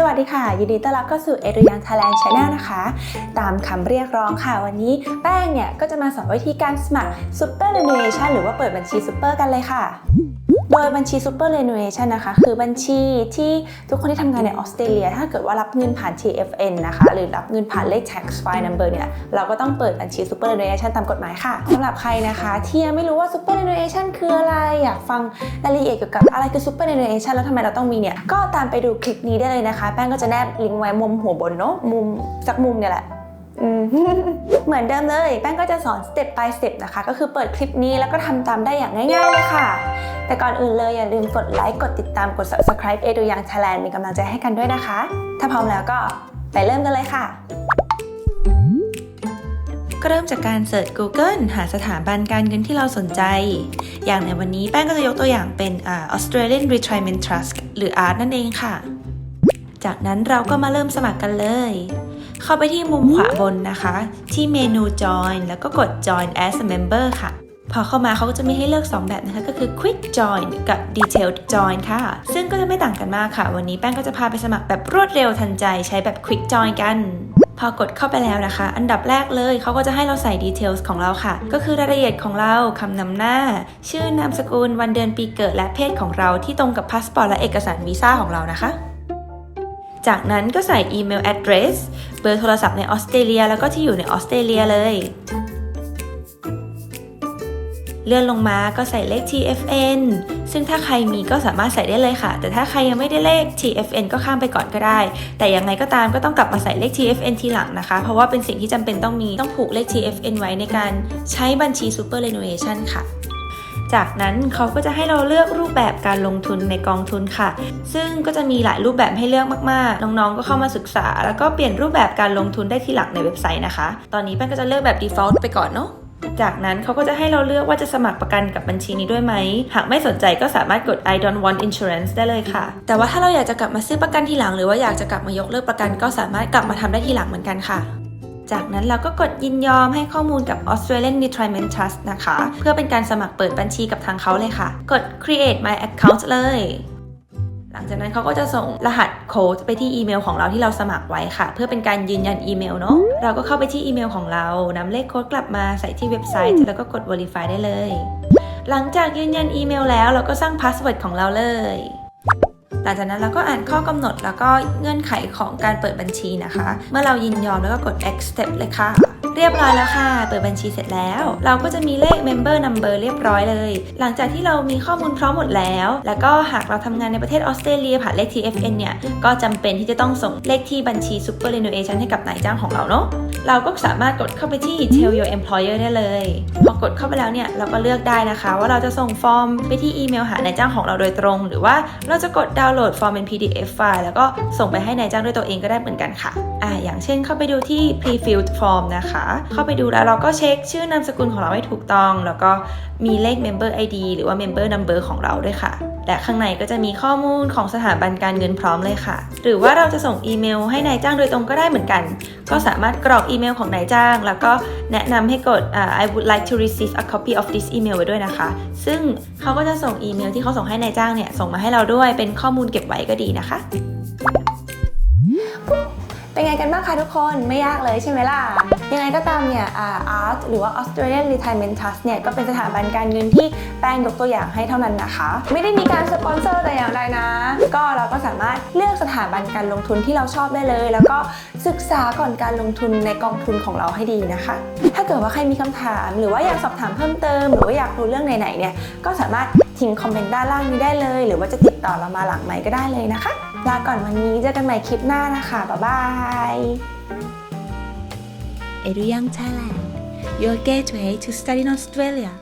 สวัสดีค่ะ ยินดีต้อนรับเข้าสู่เอริยังทาแลนด์ชาแนลนะคะ ตามคำเรียกร้องค่ะ วันนี้แป้งเนี่ย ก็จะมาสอนวิธีการสมัคร Super Remuneration หรือว่าเปิดบัญชี Super กันเลยค่ะ โดยบัญชี Super Remuneration นะคะ คือบัญชีที่ทุกคนที่ทำงานในออสเตรเลีย ถ้าเกิดว่ารับเงินผ่าน TFN นะคะ หรือรับเงินผ่านเลข tax file number เนี่ย เราก็ต้องเปิดบัญชี Super Remuneration ตามกฎหมายค่ะสำหรับใครนะคะที่ยังไม่รู้ว่า Super Remuneration คืออะไร อยากฟังรายละเอียดเกี่ยวกับอะไรคือ Super Remuneration แล้วทำไมเราต้องมีเนี่ย ก็ตามไปดูคลิปนี้ได้เลยนะคะ แป้งก็จะแนบลิงก์ไว้มุมหัวบนเนาะมุมสักมุมเนี่ยแหละ เหมือนเดิมเลยแป้งก็จะสอน step by step นะคะ ก็คือเปิดคลิปนี้แล้วก็ทำตามได้อย่างง่าย ๆ เลยค่ะ แต่ก่อนอื่นเลยอย่าลืมกดไลค์กดติดตามกด subscribe เอดูยัง Thailand มีกำลังใจให้กันด้วยนะคะ ถ้าพร้อมแล้วก็ไปเริ่มกันเลยค่ะก็เริ่มจากการเสิร์ช Google หาสถาบันการเงินที่เราสนใจ อย่างในวันนี้แป้งก็จะยกตัวอย่างเป็น Australian Retirement Trust หรือ ART นั่นเองค่ะ จากนั้นเราก็มาเริ่มสมัครกันเลย เข้าไปที่มุมขวาบนนะคะ ที่เมนู Join แล้วก็กด Join as a member ค่ะ พอเข้ามาเขาก็จะมีให้เลือก 2 แบบนะคะ ก็คือ Quick Join กับ Detailed Join ค่ะ ซึ่งก็จะไม่ต่างกันมากค่ะ วันนี้แป้งก็จะพาไปสมัครแบบรวดเร็วทันใจใช้แบบ Quick Join กันพอกดเข้าไปแล้วนะคะ อันดับแรกเลยเขาก็จะให้เราใส่ Details ของเราค่ะ ก็คือรายละเอียดของเราคำนำหน้า ชื่อนามสกุล วันเดือนปีเกิดและเพศของเราที่ตรงกับพาสปอร์ตและเอกสารวีซ่าของเรานะคะ จากนั้นก็ใส่อีเมล address เบอร์โทรศัพท์ในออสเตรเลียแล้วก็ที่อยู่ในออสเตรเลียเลย เลื่อนลงมาก็ใส่เลข TFN ซึ่งถ้าใครมีก็สามารถใส่ได้เลยค่ะ แต่ถ้าใครยังไม่ได้เลข TFN ก็ข้ามไปก่อนก็ได้ แต่ยังไงก็ตามก็ต้องกลับมาใส่เลข TFN ทีหลังนะคะ เพราะว่าเป็นสิ่งที่จำเป็นต้องมีต้องผูกเลข TFN ไว้ในการใช้บัญชี Superannuation ค่ะ จากนั้นเขาก็จะให้เราเลือกรูปแบบการลงทุนในกองทุนค่ะ ซึ่งก็จะมีหลายรูปแบบให้เลือกมากๆ น้องๆ ก็เข้ามาศึกษา แล้วก็เปลี่ยนรูปแบบการลงทุนได้ที่หลังในเว็บไซต์นะคะ ตอนนี้แป้งก็จะเลือกแบบ default ไปก่อนเนาะจากนั้นเขาก็จะให้เราเลือกว่าจะสมัครประกันกับบัญชีนี้ด้วยไหม หากไม่สนใจก็สามารถกด I don't want insurance ได้เลยค่ะ แต่ว่าถ้าเราอยากจะกลับมาซื้อประกันทีหลัง หรือว่าอยากจะกลับมายกเลิกประกันก็สามารถกลับมาทำได้ทีหลังเหมือนกันค่ะ จากนั้นเราก็กดยินยอมให้ข้อมูลกับ Australian Retirement Trust นะคะ เพื่อเป็นการสมัครเปิดบัญชีกับทางเขาเลยค่ะ กด create my account เลย หลังจากนั้นเขาก็จะส่งรหัสโค้ดไปที่อีเมลของเราที่เราสมัครไว้ค่ะ เพื่อเป็นการยืนยันอีเมลเนาะเราก็เข้าไปที่อีเมลของเรานำเลขโค้ดกลับมาใส่ที่เว็บไซต์ แล้วก็กด verify ได้เลย หลังจากยืนยันอีเมลแล้วเราก็สร้างพาสเวิร์ดของเราเลย ลังจากนั้นเราก็อ่านข้อกำหนดแล้วก็เงื่อนไขของการเปิดบัญชีนะคะ เมื่อเรายินยอมแล้วก็กด accept เลยค่ะเรียบร้อยแล้วค่ะ เปิดบัญชีเสร็จแล้ว เราก็จะมีเลข member number เรียบร้อยเลย หลังจากที่เรามีข้อมูลพร้อมหมดแล้ว แล้วก็หากเราทำงานในประเทศออสเตรเลียผ่านเลข TFN เนี่ย ก็จำเป็นที่จะต้องส่งเลขที่บัญชี superannuation ให้กับนายจ้างของเราเนาะ เราก็สามารถกดเข้าไปที่ tell your employer ได้เลย พอกดเข้าไปแล้วเนี่ยเราก็เลือกได้นะคะ ว่าเราจะส่งฟอร์มไปที่อีเมลหานายจ้างของเราโดยตรง หรือว่าเราจะกดดาวน์โหลดฟอร์มเป็น PDF ไฟล์แล้วก็ส่งไปให้นายจ้างด้วยตัวเองก็ได้เหมือนกันค่ะ อ่าอย่างเช่นเข้าไปดูที่ pre-filled form นะคะเข้าไปดูแล้วเราก็เช็คชื่อนามสกุลของเราให้ถูกต้อง แล้วก็มีเลข member ID หรือว่า member number ของเราด้วยค่ะ และข้างในก็จะมีข้อมูลของสถาบันการเงินพร้อมเลยค่ะ หรือว่าเราจะส่งอีเมลให้นายจ้างโดยตรงก็ได้เหมือนกัน ก็สามารถกรอกอีเมลของนายจ้าง แล้วก็แนะนำให้กด I would like to receive a copy of this email ไว้ด้วยนะคะ ซึ่งเขาก็จะส่งอีเมลที่เขาส่งให้นายจ้างเนี่ยส่งมาให้เราด้วยเป็นข้อมูลเก็บไว้ก็ดีนะคะ เป็นไงกันบ้างคะทุกคนไม่ยากเลยใช่ไหมล่ะ ยังไงก็ตามเนี่ยอา ART หรือว่า Australian Retirement Trust เนี่ยก็เป็นสถาบันการเงินที่แป้งยกตัวอย่างให้เท่านั้นนะคะ ไม่ได้มีการสปอนเซอร์แต่อย่างใดนะ ก็เราก็สามารถเลือกสถาบันการลงทุนที่เราชอบได้เลย แล้วก็ศึกษาก่อนการลงทุนในกองทุนของเราให้ดีนะคะ ถ้าเกิดว่าใครมีคำถามหรือว่าอยากสอบถามเพิ่มเติม หรือว่าอยากรู้เรื่องไหนๆเนี่ยก็สามารถทิ้งคอมเมนต์ด้านล่างนี้ได้เลย หรือว่าจะติดต่อเรามาหลังไหมก็ได้เลยนะคะ ลาก่อนวันนี้เจอกันใหม่คลิปหน้านะคะ บ๊ายบาย Eduyang Thailand, your gateway to study in Australia.